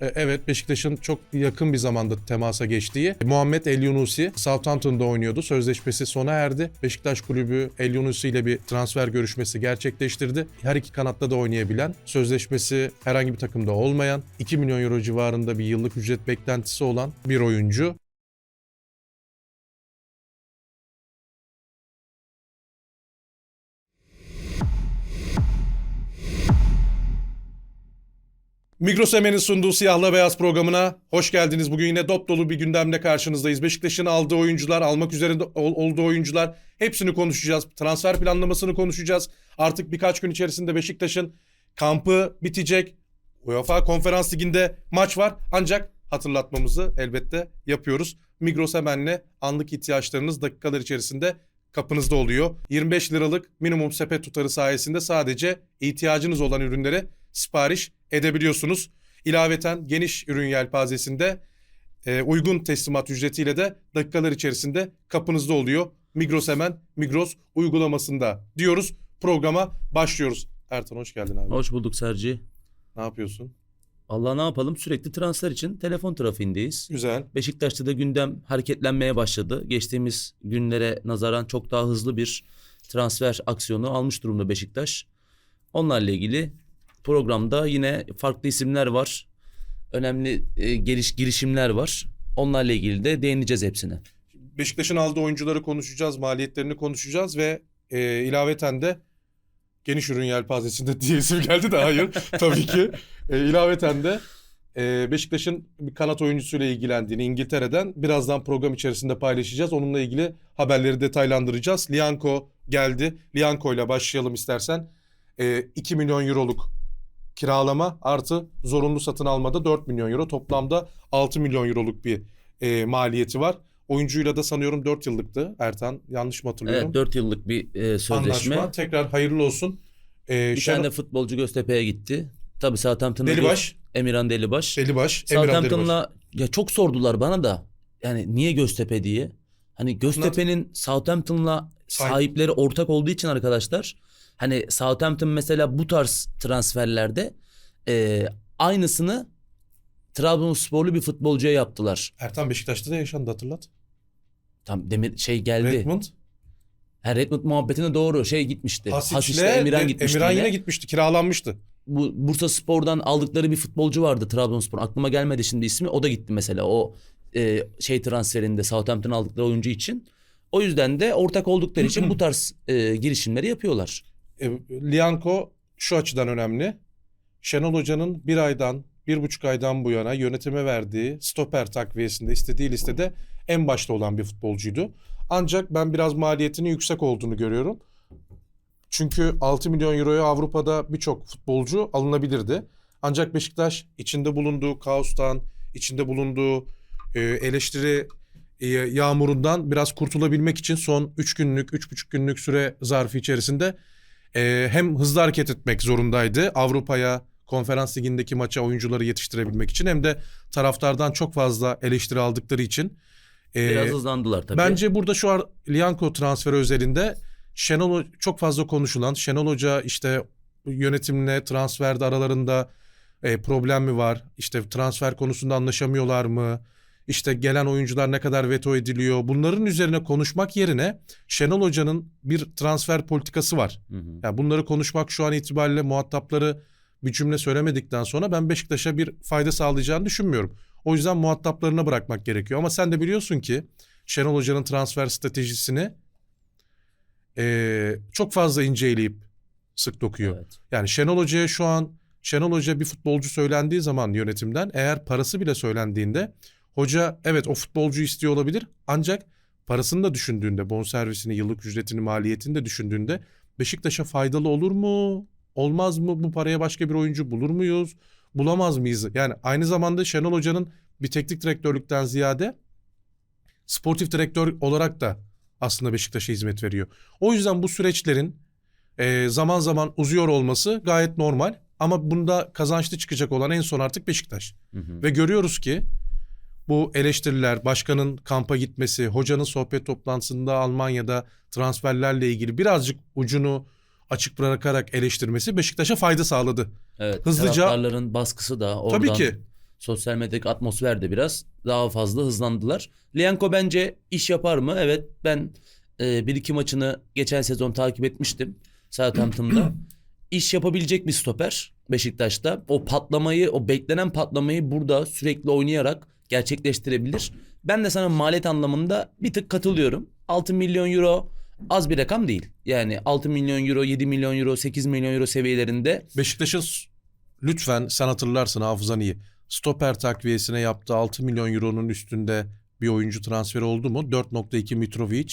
E, Evet Beşiktaş'ın çok yakın bir zamanda temasa geçtiği Muhammed El Yunusi Southampton'da oynuyordu. Sözleşmesi sona erdi. Beşiktaş kulübü El Yunusi ile bir transfer görüşmesi gerçekleştirdi. Her iki kanatta da oynayabilen, sözleşmesi herhangi bir takımda olmayan, 2 milyon euro civarında bir yıllık ücret beklentisi olan bir oyuncu. Migros Emen'in sunduğu Siyahla Beyaz programına hoş geldiniz. Bugün yine dop dolu bir gündemle karşınızdayız. Beşiktaş'ın aldığı oyuncular, almak üzerinde ol- olduğu oyuncular hepsini konuşacağız. Transfer planlamasını konuşacağız. Artık birkaç gün içerisinde Beşiktaş'ın kampı bitecek. UEFA Konferans Ligi'nde maç var. Ancak hatırlatmamızı elbette yapıyoruz. Migros Emen'le anlık ihtiyaçlarınız dakikalar içerisinde kapınızda oluyor. 25 liralık minimum sepet tutarı sayesinde sadece ihtiyacınız olan ürünleri sipariş edebiliyorsunuz. İlaveten geniş ürün yelpazesinde e, uygun teslimat ücretiyle de dakikalar içerisinde kapınızda oluyor. Migros hemen Migros uygulamasında diyoruz. Programa başlıyoruz. Ertan hoş geldin abi. Hoş bulduk Serci. Ne yapıyorsun? Allah ne yapalım sürekli transfer için telefon trafiğindeyiz. Güzel. Beşiktaş'ta da gündem hareketlenmeye başladı. Geçtiğimiz günlere nazaran çok daha hızlı bir transfer aksiyonu almış durumda Beşiktaş. Onlarla ilgili programda yine farklı isimler var. Önemli e, geliş girişimler var. Onlarla ilgili de değineceğiz hepsine. Beşiktaş'ın aldığı oyuncuları konuşacağız, maliyetlerini konuşacağız ve e, ilaveten de geniş ürün yelpazesinde diye isim geldi de hayır tabii ki. E, ilaveten de e, Beşiktaş'ın bir kanat oyuncusuyla ilgilendiğini İngiltere'den birazdan program içerisinde paylaşacağız. Onunla ilgili haberleri detaylandıracağız. Lianco geldi. Lianco ile başlayalım istersen. E, 2 milyon euroluk kiralama artı zorunlu satın almada 4 milyon euro. Toplamda 6 milyon euroluk bir e, maliyeti var. Oyuncuyla da sanıyorum 4 yıllıktı Ertan. Yanlış mı hatırlıyorum? Evet 4 yıllık bir e, sözleşme. Anlaşma. Tekrar hayırlı olsun. Ee, Bir Şenol- tane futbolcu Göztepe'ye gitti. Tabii Southampton'da Delibaş. Emirhan Delibaş. Delibaş. Southampton'la ya çok sordular bana da. Yani niye Göztepe diye. Hani Göztepe'nin Southampton'la Sahip- sahipleri ortak olduğu için arkadaşlar hani Southampton mesela bu tarz transferlerde e, aynısını Trabzonsporlu bir futbolcuya yaptılar. Ertan Beşiktaş'ta da yaşandı hatırlat. Tam demir şey geldi. Redmond. Ha, Redmond muhabbetine doğru şey gitmişti. Hasic'le Hasic'le Emirhan gitmişti. Emirhan yine. yine gitmişti. Kiralanmıştı. bu Bursa Spor'dan aldıkları bir futbolcu vardı Trabzonspor. Aklıma gelmedi şimdi ismi. O da gitti mesela o e, şey transferinde Southampton aldıkları oyuncu için. O yüzden de ortak oldukları için bu tarz e, girişimleri yapıyorlar. E, Lianco şu açıdan önemli. Şenol Hoca'nın bir aydan, bir buçuk aydan bu yana yönetime verdiği stoper takviyesinde istediği listede en başta olan bir futbolcuydu. Ancak ben biraz maliyetinin yüksek olduğunu görüyorum. Çünkü 6 milyon euroya Avrupa'da birçok futbolcu alınabilirdi. Ancak Beşiktaş içinde bulunduğu kaostan, içinde bulunduğu e, eleştiri e, yağmurundan biraz kurtulabilmek için son 3 günlük, 3,5 günlük süre zarfı içerisinde e, hem hızlı hareket etmek zorundaydı. Avrupa'ya, konferans ligindeki maça oyuncuları yetiştirebilmek için hem de taraftardan çok fazla eleştiri aldıkları için. e, Biraz hızlandılar tabii. Bence burada şu an Lianco transferi özelinde Şenol çok fazla konuşulan Şenol Hoca işte yönetimle transferde aralarında e, problem mi var? İşte transfer konusunda anlaşamıyorlar mı? İşte gelen oyuncular ne kadar veto ediliyor? Bunların üzerine konuşmak yerine Şenol Hoca'nın bir transfer politikası var. Hı hı. Yani bunları konuşmak şu an itibariyle muhatapları bir cümle söylemedikten sonra ben Beşiktaş'a bir fayda sağlayacağını düşünmüyorum. O yüzden muhataplarına bırakmak gerekiyor. Ama sen de biliyorsun ki Şenol Hoca'nın transfer stratejisini eee, çok fazla inceleyip sık dokuyor. Evet. Yani Şenol Hoca'ya şu an Şenol Hoca bir futbolcu söylendiği zaman yönetimden eğer parası bile söylendiğinde hoca evet o futbolcuyu istiyor olabilir ancak parasını da düşündüğünde bonservisini yıllık ücretini maliyetini de düşündüğünde Beşiktaş'a faydalı olur mu? Olmaz mı? Bu paraya başka bir oyuncu bulur muyuz? Bulamaz mıyız? Yani aynı zamanda Şenol Hoca'nın bir teknik direktörlükten ziyade sportif direktör olarak da aslında Beşiktaş'a hizmet veriyor. O yüzden bu süreçlerin e, zaman zaman uzuyor olması gayet normal. Ama bunda kazançlı çıkacak olan en son artık Beşiktaş. Hı hı. Ve görüyoruz ki bu eleştiriler, başkanın kampa gitmesi, hocanın sohbet toplantısında Almanya'da transferlerle ilgili birazcık ucunu açık bırakarak eleştirmesi Beşiktaş'a fayda sağladı. Evet. Hızlıca- Taraftarların baskısı da oradan Tabii ki. Sosyal medyadaki atmosfer de biraz daha fazla hızlandılar. Lianco bence iş yapar mı? Evet ben e, bir iki maçını geçen sezon takip etmiştim Southampton'da. iş yapabilecek bir stoper Beşiktaş'ta. O patlamayı, o beklenen patlamayı burada sürekli oynayarak gerçekleştirebilir. Ben de sana maliyet anlamında bir tık katılıyorum. 6 milyon euro az bir rakam değil. Yani 6 milyon euro, 7 milyon euro, 8 milyon euro seviyelerinde Beşiktaş'ın lütfen sen hatırlarsın hafızan iyi. Stoper takviyesine yaptığı 6 milyon euronun üstünde bir oyuncu transferi oldu mu? 4.2 Mitrovic.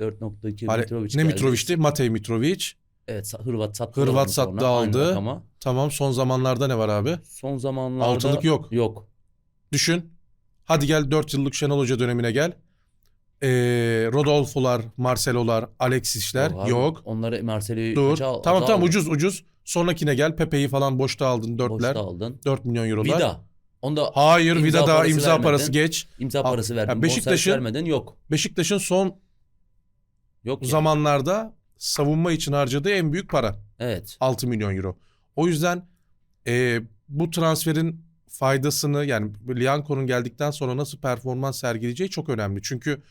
4.2 Hani Mitrovic ne geldi. Mitrovic'ti? Matej Mitrovic. Evet Hırvat sattı. Hırvat sattı, aldı. Tamam son zamanlarda ne var abi? Son zamanlarda Altılık yok. Yok. Düşün. Hadi gel 4 yıllık Şenol Hoca dönemine gel. Ee, Rodolfo'lar, Marcelo'lar, Alexis'ler abi. yok. Onları Marcelo'yu Dur. kaça tamam tamam aldın? ucuz ucuz. Sonrakine gel. Pepe'yi falan boşta aldın. Boşta Dörtler. aldın. 4 milyon eurolar. Vida. Onda Hayır İmza Vida daha imza vermedin. parası geç. imza parası verdin. Beşiktaş'ın- Beşiktaş'ın vermeden yok. Beşiktaş'ın son Yok yani. zamanlarda savunma için harcadığı en büyük para. Evet. 6 milyon euro. O yüzden e, bu transferin faydasını yani Lianco'nun geldikten sonra nasıl performans sergileyeceği çok önemli. Çünkü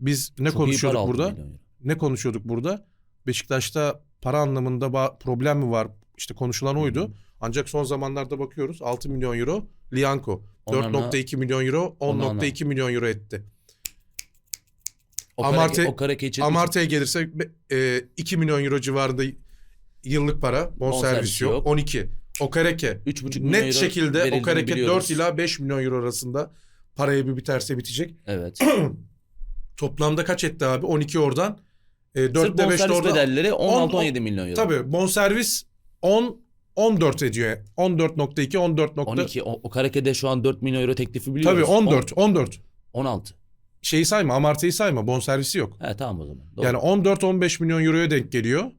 biz ne Çok konuşuyorduk burada? Ne konuşuyorduk burada? Beşiktaş'ta para anlamında problem mi var? İşte konuşulan oydu. Ancak son zamanlarda bakıyoruz 6 milyon euro Lianco. Onlarla- 4.2 milyon euro 10.2 milyon euro etti. O Amarte- o Amartey'e gelirse e, 2 milyon euro civarında yıllık para. Bonservis Bonservisi yok. yok. 12. Okareke. 3,5 milyon Net euro şekilde verildiğini Okareke 4 biliyoruz. ila 5 milyon euro arasında paraya bir biterse bitecek. Evet. Toplamda kaç etti abi? 12 oradan. E, Sırf 4'te 5'te bonservis oradan. bedelleri 10 16-17 milyon euro. Tabii bonservis 10 14 ediyor. 14.2 14. 12. O, o Karake'de şu an 4 milyon euro teklifi Tabii biliyoruz. 14 14. 10, 16. Şeyi sayma, Amartey'i sayma. Bonservisi yok. He tamam o zaman. Doğru. Yani 14-15 milyon euroya denk geliyor.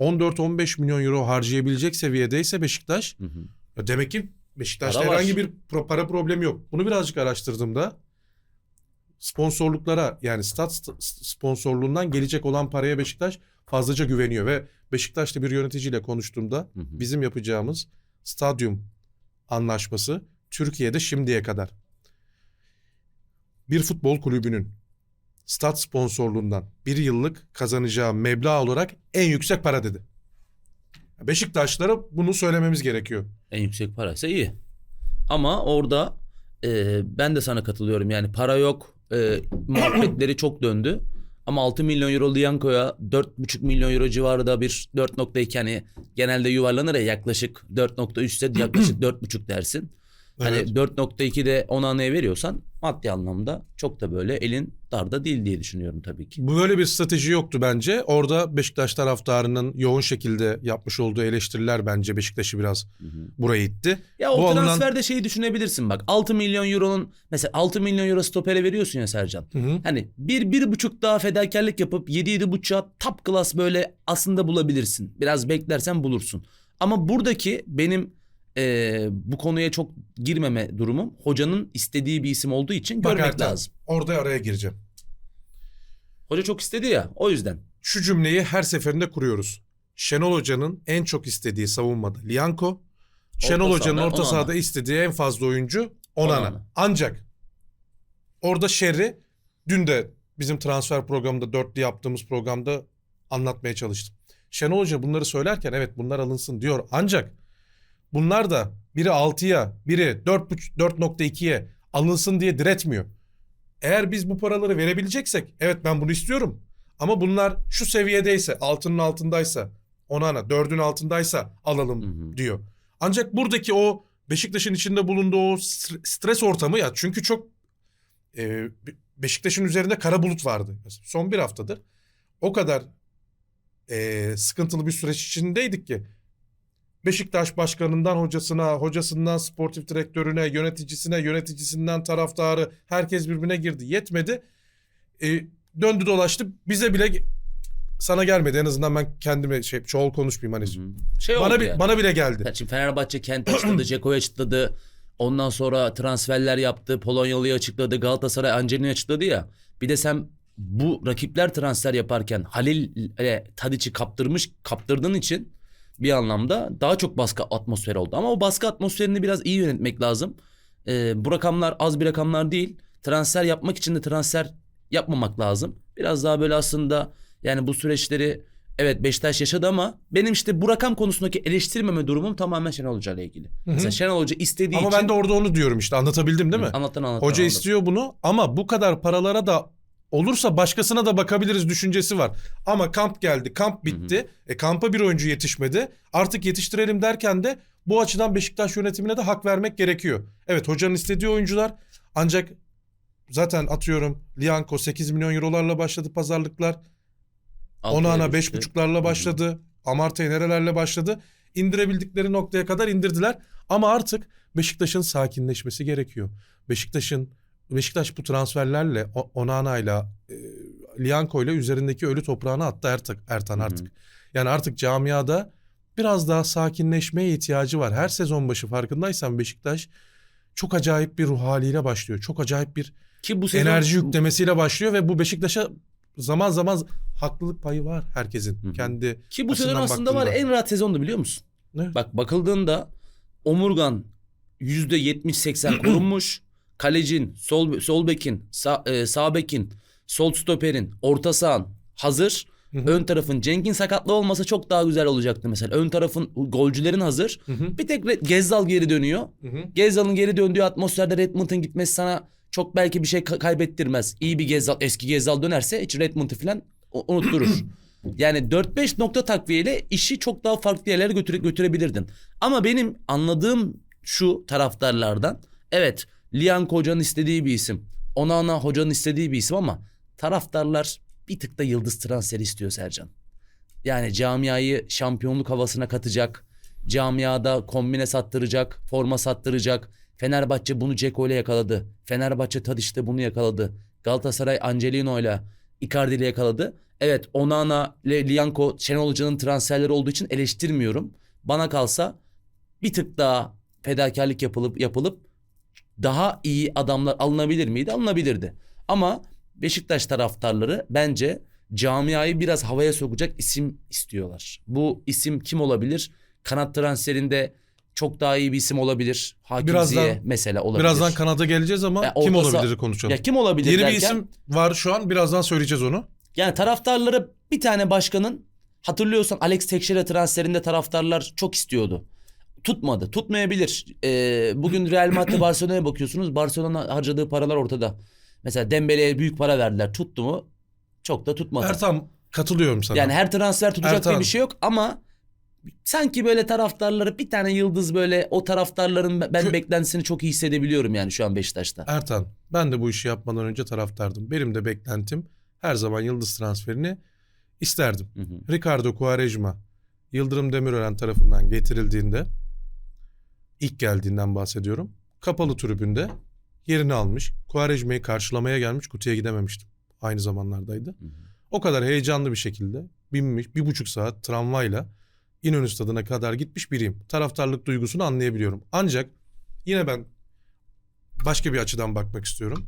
14-15 milyon euro harcayabilecek seviyedeyse Beşiktaş Hı hı. ya demek ki Beşiktaş'ta Para var. herhangi bir pro- para problemi yok. Bunu birazcık araştırdığımda sponsorluklara yani stat st- sponsorluğundan gelecek olan paraya Beşiktaş fazlaca güveniyor ve Beşiktaş'ta bir yöneticiyle konuştuğumda Hı hı. bizim yapacağımız stadyum anlaşması Türkiye'de şimdiye kadar bir futbol kulübünün stat sponsorluğundan bir yıllık kazanacağı meblağ olarak en yüksek para dedi. Beşiktaşlara bunu söylememiz gerekiyor. En yüksek paraysa iyi. Ama orada e, ben de sana katılıyorum. Yani para yok. E, muhabbetleri çok döndü. Ama 6 milyon euro Lianco'ya 4,5 milyon euro civarında bir 4.2 hani genelde yuvarlanır ya yaklaşık 4.3 ise yaklaşık 4.5 dersin. Hani Evet. 4.2 de ona ne veriyorsan maddi anlamda çok da böyle elin darda değil diye düşünüyorum tabii ki. Bu böyle bir strateji yoktu bence. Orada Beşiktaş taraftarının yoğun şekilde yapmış olduğu eleştiriler bence Beşiktaş'ı biraz Hı hı. buraya itti. Ya o Bu alınan- transferde şeyi düşünebilirsin bak 6 milyon euronun mesela 6 milyon euro stopere veriyorsun ya Sercan. Hı hı. Hani bir, bir buçuk daha fedakarlık yapıp yedi yedi buçuğa top class böyle aslında bulabilirsin. Biraz beklersen bulursun. Ama buradaki benim eee, bu konuya çok girmeme durumum hocanın istediği bir isim olduğu için Bak görmek Ertan, lazım. Orada araya gireceğim. Hoca çok istedi ya o yüzden. Şu cümleyi her seferinde kuruyoruz. Şenol Hoca'nın en çok istediği savunmada Lianco. Şenol Orta Hoca'nın sahada orta Onana. sahada istediği en fazla oyuncu Onana. Onana. Ancak orada şerri dün de bizim transfer programında dörtlü yaptığımız programda anlatmaya çalıştım. Şenol Hoca bunları söylerken evet bunlar alınsın diyor. Ancak bunlar da biri 6'ya biri 4.5 4.2'ye alınsın diye diretmiyor. Eğer biz bu paraları verebileceksek evet ben bunu istiyorum. Ama bunlar şu seviyedeyse altının altındaysa Onana dördün altındaysa alalım Hı hı. diyor. Ancak buradaki o Beşiktaş'ın içinde bulunduğu o stre- stres ortamı ya çünkü çok e, Be- Beşiktaş'ın üzerinde kara bulut vardı. Mesela son bir haftadır o kadar e, sıkıntılı bir süreç içindeydik ki Beşiktaş başkanından hocasına, hocasından sportif direktörüne, yöneticisine, yöneticisinden taraftarı herkes birbirine girdi. Yetmedi. E, döndü dolaştı. Bize bile sana gelmedi. En azından ben kendime şey çoğul konuşmayayım hani. Hı hı. Şey Bana bi- yani. bana bile geldi. Yani Şimdi Fenerbahçe Kent açıkladı, Ceko'yu açıkladı. Ondan sonra transferler yaptı. Polonyalı'yı açıkladı. Galatasaray Angelini açıkladı ya. Bir de sen bu rakipler transfer yaparken Halil ile Tadiç'i kaptırmış, kaptırdığın için bir anlamda daha çok baskı atmosferi oldu. Ama o baskı atmosferini biraz iyi yönetmek lazım. e, bu rakamlar az bir rakamlar değil. Transfer yapmak için de transfer yapmamak lazım. Biraz daha böyle aslında yani bu süreçleri evet Beşiktaş yaşadı ama benim işte bu rakam konusundaki eleştirmeme durumum tamamen Şenol Hoca ile ilgili. Mesela Şenol Hoca istediği Ama için ben de orada onu diyorum işte anlatabildim değil mi? anlatan anlatan. Hoca anlatan. istiyor bunu ama bu kadar paralara da olursa başkasına da bakabiliriz düşüncesi var. Ama kamp geldi, kamp bitti. E kampa bir oyuncu yetişmedi. Artık yetiştirelim derken de bu açıdan Beşiktaş yönetimine de hak vermek gerekiyor. Evet hocanın istediği oyuncular ancak zaten atıyorum Lianco 8 milyon eurolarla başladı pazarlıklar. Onana düştü. 5.5'larla başladı. Amartey nerelerle başladı. İndirebildikleri noktaya kadar indirdiler. Ama artık Beşiktaş'ın sakinleşmesi gerekiyor. Beşiktaş'ın Beşiktaş bu transferlerle Onana'yla e, Lianco'yla üzerindeki ölü toprağını attı Ertan, Ertan Hı hı. artık. Yani artık camiada biraz daha sakinleşmeye ihtiyacı var. Her sezon başı farkındaysan Beşiktaş çok acayip bir ruh haliyle başlıyor. Çok acayip bir Ki bu sezon enerji yüklemesiyle başlıyor ve bu Beşiktaş'a zaman zaman haklılık payı var herkesin. hı. Kendi Ki bu sezon aslında var baktığında. en rahat sezondu biliyor musun? Ne? Bak bakıldığında omurgan %70-80 korunmuş. Kalecin, sol, sol bekin, sağ, e, sağ bekin, sol stoperin, orta sahan hazır. Hı hı. Ön tarafın Cenk'in sakatlığı olmasa çok daha güzel olacaktı mesela. Ön tarafın golcülerin hazır. Hı hı. Bir tek Gezzal geri dönüyor. Hı hı. Gezzal'ın geri döndüğü atmosferde Redmond'un gitmesi sana çok belki bir şey ka- kaybettirmez. İyi bir Gezzal, eski Gezzal dönerse hiç Redmond'u falan unutturur. yani 4-5 nokta takviyeyle işi çok daha farklı yerlere götüre- götürebilirdin. Ama benim anladığım şu taraftarlardan evet Lianco hocanın istediği bir isim. Onana hocanın istediği bir isim ama taraftarlar bir tık da yıldız transferi istiyor Sercan. Yani camiayı şampiyonluk havasına katacak. Camiada kombine sattıracak, forma sattıracak. Fenerbahçe bunu Ceko ile yakaladı. Fenerbahçe Tadiş'te bunu yakaladı. Galatasaray Angelino ile Icardi ile yakaladı. Evet Onana ile Lianco Şenol Hoca'nın transferleri olduğu için eleştirmiyorum. Bana kalsa bir tık daha fedakarlık yapılıp yapılıp daha iyi adamlar alınabilir miydi? Alınabilirdi. Ama Beşiktaş taraftarları bence camiayı biraz havaya sokacak isim istiyorlar. Bu isim kim olabilir? Kanat transferinde çok daha iyi bir isim olabilir. Hakim Birazdan- Ziyeh mesela olabilir. Birazdan Kanada geleceğiz ama Ya kim orta saha- olabilir konuşalım. Ya kim olabilir Yeni bir derken, isim var şu an. Birazdan söyleyeceğiz onu. yani taraftarları bir tane başkanın hatırlıyorsan Alex Teixeira transferinde taraftarlar çok istiyordu. Tutmadı. Tutmayabilir. Ee, bugün Real Madrid Barcelona'ya bakıyorsunuz. Barcelona harcadığı paralar ortada. Mesela Dembele'ye büyük para verdiler. Tuttu mu? Çok da tutmadı. Ertan katılıyorum sana. Yani her transfer tutacak Ertan. diye bir şey yok ama sanki böyle taraftarları bir tane yıldız böyle o taraftarların ben Kö- beklentisini çok iyi hissedebiliyorum yani şu an Beşiktaş'ta. Ertan ben de bu işi yapmadan önce taraftardım. Benim de beklentim her zaman yıldız transferini isterdim. Hı hı. Ricardo Quaresma Yıldırım Demirören tarafından getirildiğinde ilk geldiğinden bahsediyorum. Kapalı tribünde yerini almış. Quaresma'yı karşılamaya gelmiş kutuya gidememiştim. Aynı zamanlardaydı. Hı hı. O kadar heyecanlı bir şekilde binmiş bir buçuk saat tramvayla İnönü stadına kadar gitmiş biriyim. Taraftarlık duygusunu anlayabiliyorum. Ancak yine ben başka bir açıdan bakmak istiyorum.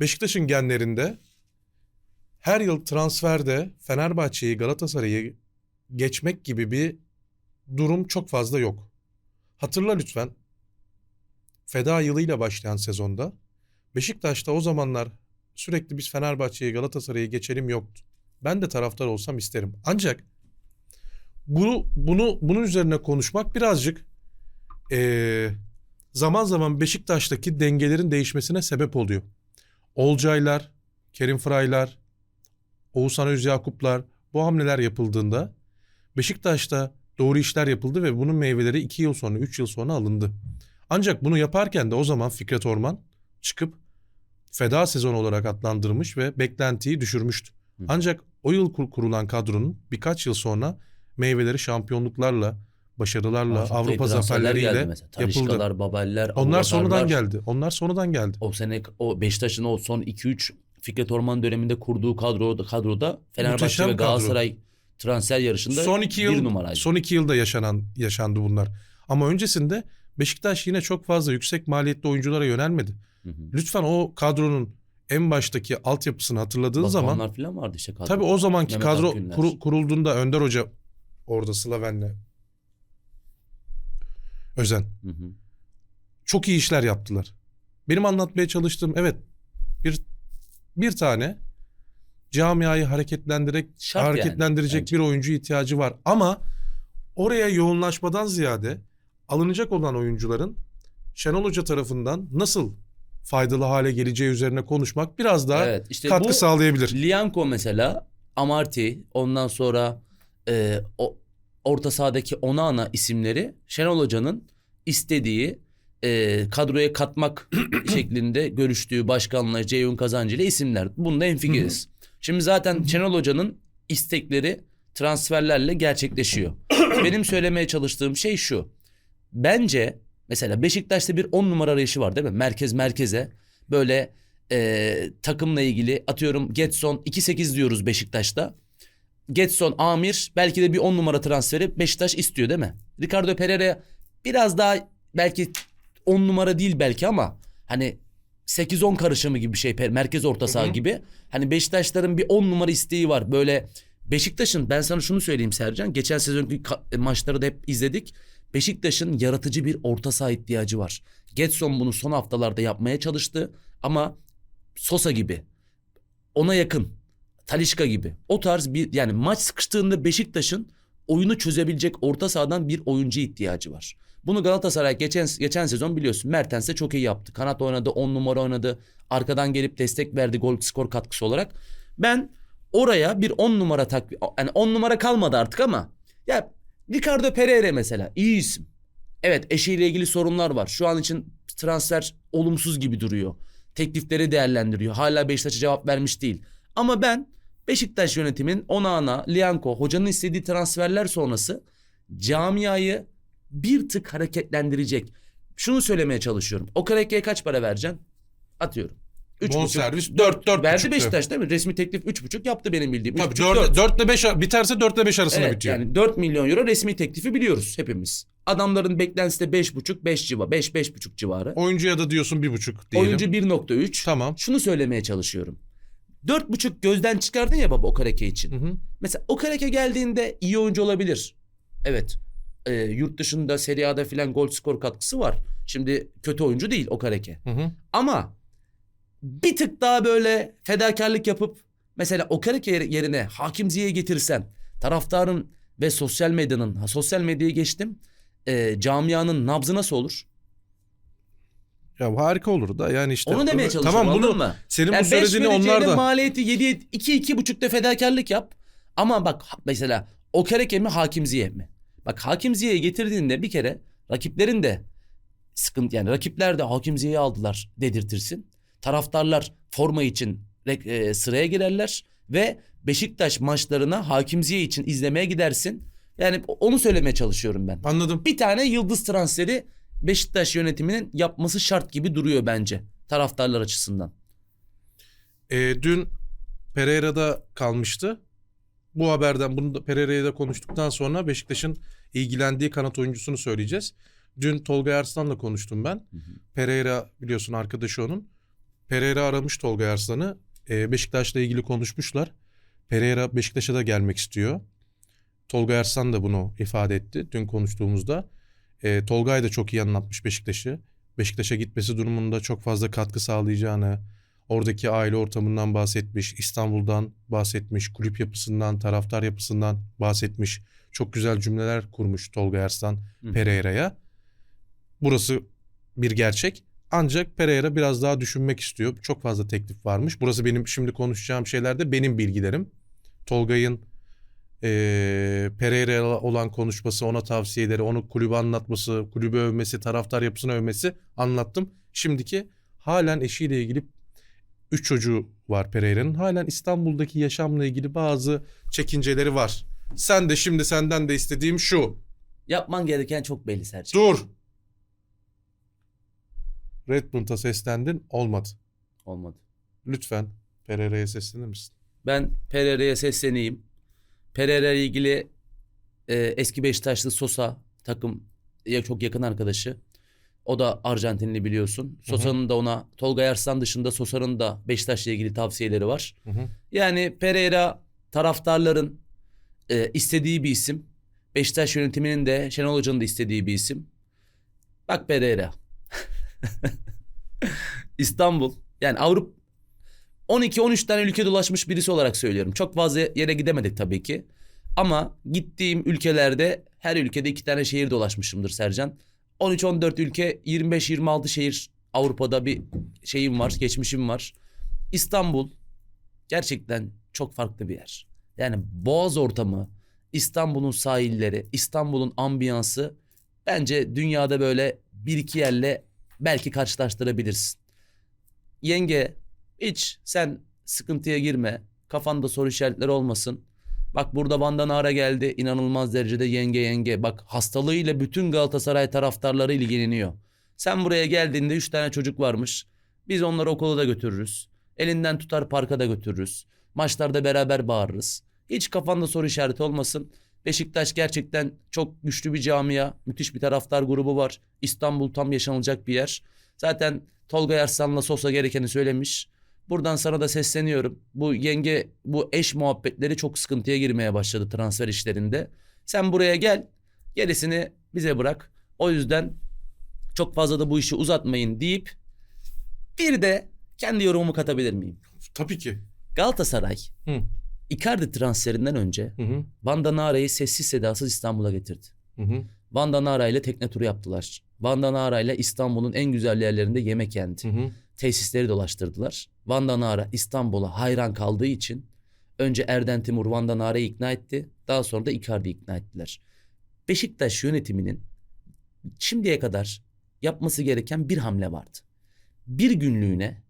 Beşiktaş'ın genlerinde her yıl transferde Fenerbahçe'yi Galatasaray'ı geçmek gibi bir durum çok fazla yok. Hatırla lütfen. Feda yılıyla başlayan sezonda Beşiktaş'ta o zamanlar sürekli biz Fenerbahçe'yi Galatasaray'ı geçelim yoktu. Ben de taraftar olsam isterim. Ancak bunu bunu bunun üzerine konuşmak birazcık eee, zaman zaman Beşiktaş'taki dengelerin değişmesine sebep oluyor. Olcaylar, Kerim Fraylar, Oğuzhan Özyakuplar bu hamleler yapıldığında Beşiktaş'ta doğru işler yapıldı ve bunun meyveleri 2 yıl sonra 3 yıl sonra alındı. Ancak bunu yaparken de o zaman Fikret Orman çıkıp feda sezon olarak adlandırmış ve beklentiyi düşürmüştü. Ancak o yıl kur- kurulan kadronun birkaç yıl sonra meyveleri şampiyonluklarla, başarılarla, iyi Avrupa zaferleriyle yapıldı. Babeller, Onlar sonradan geldi. Onlar sonradan geldi. O sene o Beşiktaş'ın o son 2-3 Fikret Orman döneminde kurduğu kadroda kadroda Fenerbahçe Muhteşem ve kadro. Transfer yarışında Son iki bir yıl numaraydı. son iki yılda yaşanan yaşandı bunlar. Ama öncesinde Beşiktaş yine çok fazla yüksek maliyetli oyunculara yönelmedi. Hı hı. Lütfen o kadronun en baştaki altyapısını hatırladığın zaman Batuhanlar falan vardı işte kadro. tabii o zamanki Mehmet kadro Akgünler. kuru- kurulduğunda Önder Hoca orada Slaven'le Özen Hı hı. çok iyi işler yaptılar. Benim anlatmaya çalıştığım evet bir bir tane camiayı hareketlendirerek Şart yani, hareketlendirecek bence. bir oyuncu ihtiyacı var. Ama oraya yoğunlaşmadan ziyade alınacak olan oyuncuların Şenol Hoca tarafından nasıl faydalı hale geleceği üzerine konuşmak biraz daha Evet, işte katkı bu- sağlayabilir. Lianco mesela, Amarty, ondan sonra e, o orta sahadaki Onana isimleri Şenol Hoca'nın istediği e, kadroya katmak şeklinde görüştüğü başkanla Ceyhun Kazancı ile isimler. Bunda enfikiriz. Şimdi zaten Şenol Hoca'nın istekleri transferlerle gerçekleşiyor. Benim söylemeye çalıştığım şey şu. Bence mesela Beşiktaş'ta bir 10 numara arayışı var değil mi? Merkez merkeze böyle e, takımla ilgili atıyorum Getson 2-8 diyoruz Beşiktaş'ta. Getson, Amir belki de bir 10 numara transferi Beşiktaş istiyor değil mi? Ricardo Pereira biraz daha belki 10 numara değil belki ama hani 8-10 karışımı gibi bir şey merkez orta saha Hı hı. gibi. Hani Beşiktaşların bir 10 numara isteği var. Böyle Beşiktaş'ın ben sana şunu söyleyeyim Sercan. Geçen sezonki ka- maçları da hep izledik. Beşiktaş'ın yaratıcı bir orta saha ihtiyacı var. Getson bunu son haftalarda yapmaya çalıştı ama Sosa gibi ona yakın Talişka gibi o tarz bir yani maç sıkıştığında Beşiktaş'ın oyunu çözebilecek orta sahadan bir oyuncu ihtiyacı var. Bunu Galatasaray geçen geçen sezon biliyorsun Mertens de çok iyi yaptı. Kanat oynadı, 10 numara oynadı. Arkadan gelip destek verdi gol skor katkısı olarak. Ben oraya bir 10 numara tak yani 10 numara kalmadı artık ama ya Ricardo Pereira mesela iyi isim. Evet eşiyle ilgili sorunlar var. Şu an için transfer olumsuz gibi duruyor. Teklifleri değerlendiriyor. Hala Beşiktaş'a cevap vermiş değil. Ama ben Beşiktaş yönetiminin Onana, Lianco, hocanın istediği transferler sonrası camiayı bir tık hareketlendirecek. Şunu söylemeye çalışıyorum. O Kareke'ye kaç para vereceksin? Atıyorum. Üç buçuk. Bonservis 4 4 Verdi Beşiktaş değil mi? Resmi teklif üç buçuk yaptı benim bildiğim. Üç Tabii buçuk, 4, dört. 4 ile 5 biterse 4 ile 5 arasında Evet, bitiyor. Yani 4 milyon euro resmi teklifi biliyoruz hepimiz. Adamların beklentisi de 5,5 5 civa 5 5,5 civarı. Oyuncuya da diyorsun 1,5 diyelim. Oyuncu 1.3. Tamam. Şunu söylemeye çalışıyorum. 4.5 gözden çıkardın ya baba Okareke için. Hı hı. Mesela Okareke geldiğinde iyi oyuncu olabilir. Evet. Ee, yurt dışında Serie A'da filan gol skor katkısı var. Şimdi kötü oyuncu değil Okareke. Hı hı. Ama bir tık daha böyle fedakarlık yapıp mesela Okareke yer- yerine Hakim Ziyech'i getirsen taraftarın ve sosyal medyanın sosyal medyayı geçtim e, camianın nabzı nasıl olur? Ya harika olur da yani işte. Onu demeye çalışıyorum Tamam bunu mı? senin Yani bu söylediğini onlar da. maliyeti 7 2 2 buçukta fedakarlık yap. Ama bak mesela Okereke mi Hakim Ziyech mi? Bak Hakim Ziyech'i getirdiğinde bir kere rakiplerin de sıkıntı yani rakipler de Hakim Ziyech'i aldılar dedirtirsin. Taraftarlar forma için e, sıraya girerler ve Beşiktaş maçlarına Hakim Ziyech için izlemeye gidersin. Yani onu söylemeye çalışıyorum ben. Anladım. Bir tane yıldız transferi Beşiktaş yönetiminin yapması şart gibi duruyor bence taraftarlar açısından. Ee, dün Pereira'da kalmıştı. Bu haberden bunu da Pereira'ya da konuştuktan sonra Beşiktaş'ın ilgilendiği kanat oyuncusunu söyleyeceğiz. Dün Tolga Arslan'la konuştum ben. Pereira biliyorsun arkadaşı onun. Pereira aramış Tolga Arslan'ı. Ee, Beşiktaş'la ilgili konuşmuşlar. Pereira Beşiktaş'a da gelmek istiyor. Tolga Arslan da bunu ifade etti dün konuştuğumuzda. Ee, Tolgay da çok iyi anlatmış Beşiktaş'ı. Beşiktaş'a gitmesi durumunda çok fazla katkı sağlayacağını, oradaki aile ortamından bahsetmiş, İstanbul'dan bahsetmiş, kulüp yapısından, taraftar yapısından bahsetmiş. Çok güzel cümleler kurmuş Tolga Arslan. Pereira'ya. Burası bir gerçek. Ancak Pereira biraz daha düşünmek istiyor. Çok fazla teklif varmış. Burası benim şimdi konuşacağım şeyler de benim bilgilerim. Tolgay'ın eee Pereira'ya olan konuşması, ona tavsiyeleri, onu kulübü anlatması, kulübü övmesi, taraftar yapısını övmesi anlattım. Şimdiki halen eşiyle ilgili üç çocuğu var Pereira'nın. Halen İstanbul'daki yaşamla ilgili bazı çekinceleri var. Sen de şimdi senden de istediğim şu. Yapman gereken çok belli Sercan. Dur. Redmond'a seslendin olmadı. Olmadı. Lütfen Pereira'ya seslenir misin? Ben Pereira'ya sesleneyim. Pereira ile ilgili e, eski Beşiktaşlı Sosa takım ya çok yakın arkadaşı. O da Arjantinli biliyorsun. Sosa'nın da ona Tolga Arslan dışında Sosa'nın da Beşiktaş'la ilgili tavsiyeleri var. Hı hı. Yani Pereira taraftarların e, istediği bir isim. Beşiktaş yönetiminin de Şenol Hoca'nın da istediği bir isim. Bak Pereira. İstanbul yani Avrupa 12-13 tane ülke dolaşmış birisi olarak söylüyorum. Çok fazla yere gidemedik tabii ki. Ama gittiğim ülkelerde her ülkede iki tane şehir dolaşmışımdır Sercan. 13-14 ülke 25-26 şehir Avrupa'da bir şeyim var, geçmişim var. İstanbul gerçekten çok farklı bir yer. Yani boğaz ortamı, İstanbul'un sahilleri, İstanbul'un ambiyansı bence dünyada böyle bir iki yerle belki karşılaştırabilirsin. Yenge hiç sen sıkıntıya girme. Kafanda soru işaretleri olmasın. Bak burada Van'dan Ara geldi. inanılmaz derecede yenge yenge. Bak hastalığıyla bütün Galatasaray taraftarları ilgileniyor. Sen buraya geldiğinde üç tane çocuk varmış. Biz onları okula da götürürüz. Elinden tutar parka da götürürüz. Maçlarda beraber bağırırız. Hiç kafanda soru işareti olmasın. Beşiktaş gerçekten çok güçlü bir camia. Müthiş bir taraftar grubu var. İstanbul tam yaşanılacak bir yer. Zaten Tolga Yarslan'la Sosa gerekeni söylemiş. Buradan sana da sesleniyorum. Bu yenge, bu eş muhabbetleri çok sıkıntıya girmeye başladı transfer işlerinde. Sen buraya gel, gerisini bize bırak. O yüzden çok fazla da bu işi uzatmayın deyip bir de kendi yorumumu katabilir miyim? Tabii ki. Galatasaray Hı. Icardi transferinden önce Hı hı. Van Danara'yı sessiz sedasız İstanbul'a getirdi. Hı hı. Van Danara ile tekne turu yaptılar. Van Danara ile İstanbul'un en güzel yerlerinde yemek yendi. Hı hı. tesisleri dolaştırdılar. Van Danara İstanbul'a hayran kaldığı için önce Erden Timur Van Danara'yı ikna etti. Daha sonra da Icardi'yi ikna ettiler. Beşiktaş yönetiminin şimdiye kadar yapması gereken bir hamle vardı. Bir günlüğüne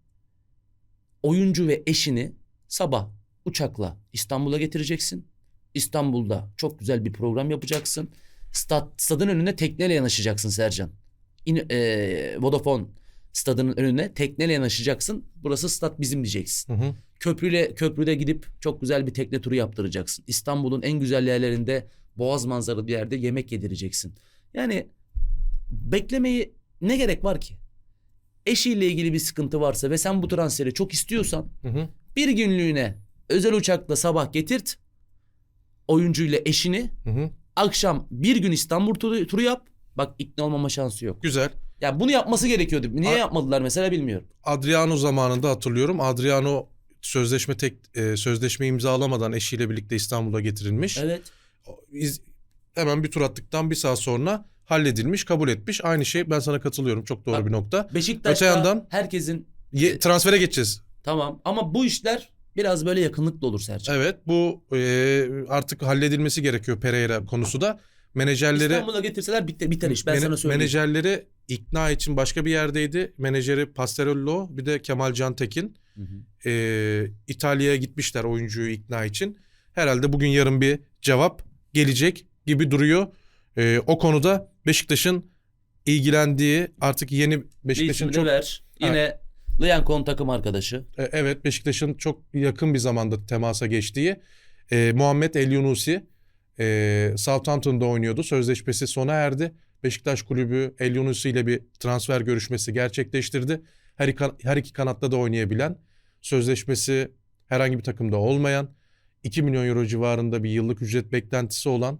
oyuncu ve eşini sabah uçakla İstanbul'a getireceksin. İstanbul'da çok güzel bir program yapacaksın. Stad, stadın önüne tekneyle yanaşacaksın Sercan. İn, eee, Vodafone stadının önüne tekneyle yanaşacaksın. Burası stat bizim diyeceksin. Hı hı. Köprüyle köprüde gidip çok güzel bir tekne turu yaptıracaksın. İstanbul'un en güzel yerlerinde boğaz manzaralı bir yerde yemek yedireceksin. Yani beklemeyi ne gerek var ki? Eşiyle ilgili bir sıkıntı varsa ve sen bu transferi çok istiyorsan Hı hı. bir günlüğüne özel uçakla sabah getirt. Oyuncuyla eşini Hı hı. akşam bir gün İstanbul turu, turu yap. Bak ikna olmama şansı yok. Güzel. Ya bunu yapması gerekiyordu. Niye A- yapmadılar mesela bilmiyorum. Adriano zamanında hatırlıyorum. Adriano sözleşme tek e, sözleşme imzalamadan eşiyle birlikte İstanbul'a getirilmiş. Evet. İz- hemen bir tur attıktan bir saat sonra halledilmiş, kabul etmiş. Aynı şey ben sana katılıyorum. Çok doğru Bak- bir nokta. Beşiktaş'ta Öte yandan- herkesin Ye- transfere geçeceğiz. tamam ama bu işler biraz böyle yakınlıkla olur Sercan. Evet bu e, artık halledilmesi gerekiyor Pereira konusu da. Menajerleri İstanbul'a getirseler biter, biter iş ben mene- sana söyleyeyim. menajerleri ikna için başka bir yerdeydi. Menajeri Pastorello bir de Kemal Cantekin. Hı hı. e, İtalya'ya gitmişler oyuncuyu ikna için. Herhalde bugün yarın bir cevap gelecek gibi duruyor. E, o konuda Beşiktaş'ın ilgilendiği artık yeni Beşiktaş'ın çok ver. Yine Liancon takım arkadaşı. e, evet Beşiktaş'ın çok yakın bir zamanda temasa geçtiği e, Muhammed El Yunusi e, Southampton'da oynuyordu. Sözleşmesi sona erdi. Beşiktaş kulübü El Yunusi ile bir transfer görüşmesi gerçekleştirdi. Her iki, her iki kanatta da oynayabilen, sözleşmesi herhangi bir takımda olmayan, 2 milyon euro civarında bir yıllık ücret beklentisi olan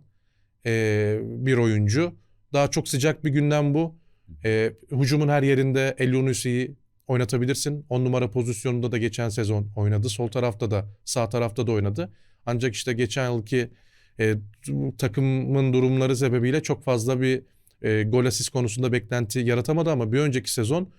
e, bir oyuncu. Daha çok sıcak bir gündem bu. E, hücumun her yerinde El Yunusi'yi oynatabilirsin. 10 numara pozisyonunda da geçen sezon oynadı. Sol tarafta da sağ tarafta da oynadı. Ancak işte geçen yılki e, takımın durumları sebebiyle çok fazla bir e, gol asist konusunda beklenti yaratamadı ama bir önceki sezon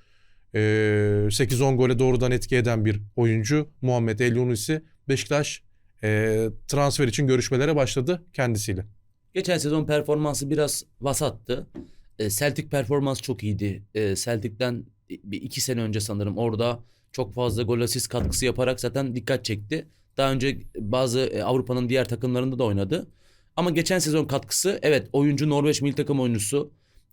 e, 8-10 gole doğrudan etki eden bir oyuncu Muhammed El Yunusi Beşiktaş e, transfer için görüşmelere başladı kendisiyle. Geçen sezon performansı biraz vasattı. E, Celtic performans çok iyiydi. E, iki sene önce sanırım orada çok fazla gol asist katkısı yaparak zaten dikkat çekti. Daha önce bazı e, Avrupa'nın diğer takımlarında da oynadı. Ama geçen sezon katkısı evet oyuncu Norveç milli takım oyuncusu.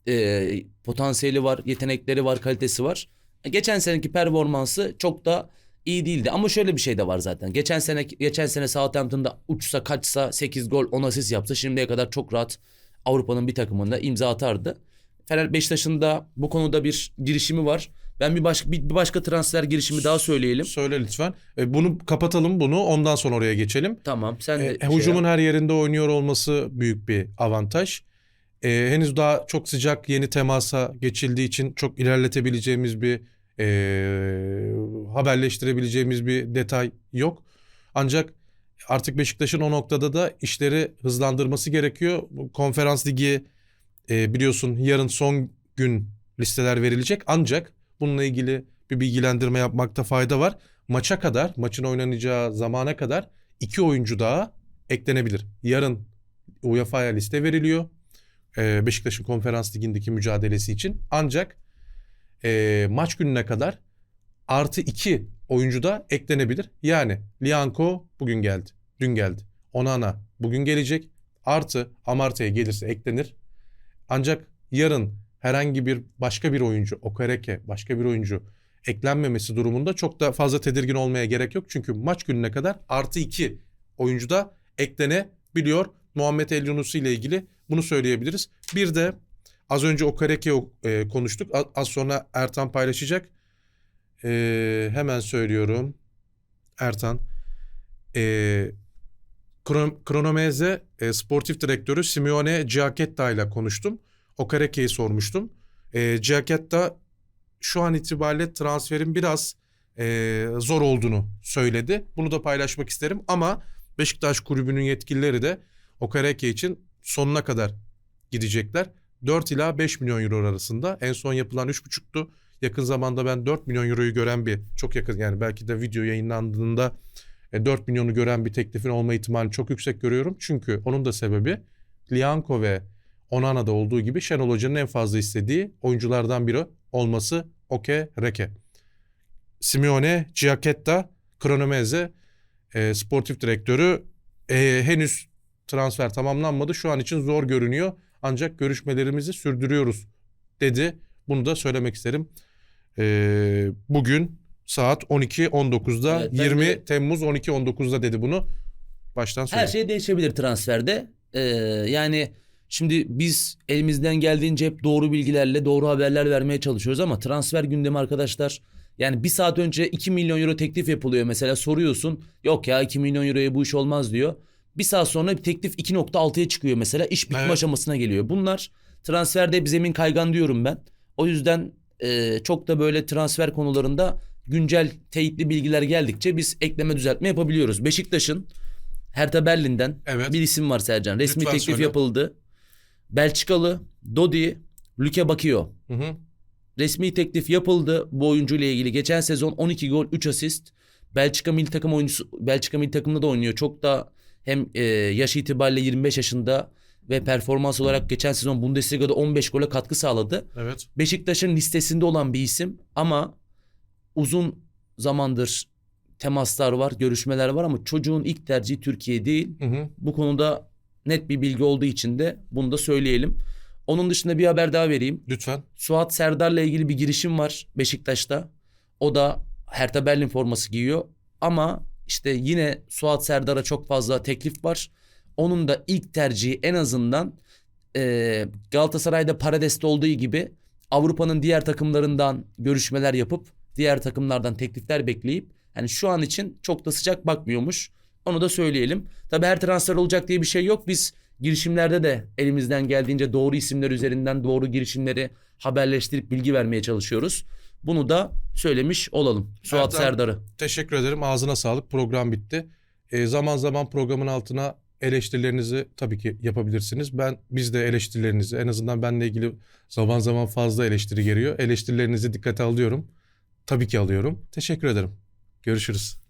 E, potansiyeli var, yetenekleri var, kalitesi var. E, Geçen seneki performansı çok da iyi değildi. Ama şöyle bir şey de var zaten. Geçen sene geçen sene Southampton'da uçsa kaçsa 8 gol 10 asist yapsa şimdiye kadar çok rahat Avrupa'nın bir takımında imza atardı. Fener Beşiktaş'ın da bu konuda bir girişimi var. Ben bir başka bir, bir başka transfer girişimi daha söyleyelim. Söyle lütfen. E, bunu kapatalım bunu ondan sonra oraya geçelim. Tamam sen de E, şey hücumun yap. her yerinde oynuyor olması büyük bir avantaj. e, henüz daha çok sıcak yeni temasa geçildiği için çok ilerletebileceğimiz bir e, haberleştirebileceğimiz bir detay yok. Ancak artık Beşiktaş'ın o noktada da işleri hızlandırması gerekiyor. Konferans ligi e, biliyorsun yarın son gün listeler verilecek. Ancak bununla ilgili bir bilgilendirme yapmakta fayda var. Maça kadar, maçın oynanacağı zamana kadar iki oyuncu daha eklenebilir. Yarın UEFA'ya liste veriliyor. Ee, Beşiktaş'ın konferans ligindeki mücadelesi için. Ancak e, maç gününe kadar artı iki oyuncu da eklenebilir. Yani Lianco bugün geldi. Dün geldi. Onana bugün gelecek. Artı Amartey'e gelirse eklenir. Ancak yarın herhangi bir başka bir oyuncu, Okereke başka bir oyuncu eklenmemesi durumunda çok da fazla tedirgin olmaya gerek yok. Çünkü maç gününe kadar artı iki oyuncu da eklenebiliyor. Muhammed El Yunusi ile ilgili bunu söyleyebiliriz. Bir de az önce Okereke e, konuştuk. Az sonra Ertan paylaşacak. E, hemen söylüyorum. Ertan. E, Kron- Kronomeze e, sportif direktörü Simeone Giacchetta ile konuştum. Okareke'yi sormuştum. E, Giacchetta şu an itibariyle transferin biraz e, zor olduğunu söyledi. Bunu da paylaşmak isterim ama Beşiktaş kulübünün yetkilileri de Okareke için sonuna kadar gidecekler. 4 ila 5 milyon euro arasında. En son yapılan 3,5'tu. Yakın zamanda ben 4 milyon euroyu gören bir çok yakın yani belki de video yayınlandığında e, 4 milyonu gören bir teklifin olma ihtimalini çok yüksek görüyorum. Çünkü onun da sebebi Lianco ve Onana'da olduğu gibi Şenol Hoca'nın en fazla istediği oyunculardan biri olması Oke Reke. Simeone Giacchetta Kronomeze e, sportif direktörü e, henüz transfer tamamlanmadı. Şu an için zor görünüyor. Ancak görüşmelerimizi sürdürüyoruz dedi. Bunu da söylemek isterim. E, bugün saat 12.19'da Evet, ben 20 de- Temmuz 12.19'da dedi bunu. Baştan söyle. Her şey değişebilir transferde. Ee, yani şimdi biz elimizden geldiğince hep doğru bilgilerle doğru haberler vermeye çalışıyoruz ama transfer gündemi arkadaşlar yani bir saat önce 2 milyon euro teklif yapılıyor mesela soruyorsun yok ya 2 milyon euroya bu iş olmaz diyor. Bir saat sonra bir teklif 2.6'ya çıkıyor mesela iş bitme Evet. aşamasına geliyor. Bunlar transferde bir zemin kaygan diyorum ben. O yüzden e, çok da böyle transfer konularında güncel teyitli bilgiler geldikçe biz ekleme düzeltme yapabiliyoruz. Beşiktaş'ın Hertha Berlin'den Evet. bir isim var Sercan. Resmi Lütfen teklif söyle. yapıldı. Belçikalı Dodi Luke Bakio. Hı hı. Resmi teklif yapıldı bu oyuncu ile ilgili. Geçen sezon 12 gol 3 asist. Belçika milli takım oyuncusu Belçika milli takımında da oynuyor. Çok da hem e, yaş itibariyle 25 yaşında ve performans olarak geçen sezon Bundesliga'da 15 gole katkı sağladı. Evet. Beşiktaş'ın listesinde olan bir isim ama uzun zamandır temaslar var, görüşmeler var ama çocuğun ilk tercihi Türkiye değil. Hı hı. Bu konuda net bir bilgi olduğu için de bunu da söyleyelim. Onun dışında bir haber daha vereyim. Lütfen. Suat Serdar'la ilgili bir girişim var Beşiktaş'ta. O da Hertha Berlin forması giyiyor. Ama işte yine Suat Serdar'a çok fazla teklif var. Onun da ilk tercihi en azından e, Galatasaray'da Parades'te olduğu gibi Avrupa'nın diğer takımlarından görüşmeler yapıp diğer takımlardan teklifler bekleyip hani şu an için çok da sıcak bakmıyormuş. Onu da söyleyelim. Tabii her transfer olacak diye bir şey yok. Biz girişimlerde de elimizden geldiğince doğru isimler üzerinden doğru girişimleri haberleştirip bilgi vermeye çalışıyoruz. Bunu da söylemiş olalım. Suat Ertan- Serdar'ı. Teşekkür ederim. Ağzına sağlık. Program bitti. Ee, zaman zaman programın altına eleştirilerinizi tabii ki yapabilirsiniz. Ben biz de eleştirilerinizi en azından benle ilgili zaman zaman fazla eleştiri geliyor. Eleştirilerinizi dikkate alıyorum. Tabii ki alıyorum. Teşekkür ederim. Görüşürüz.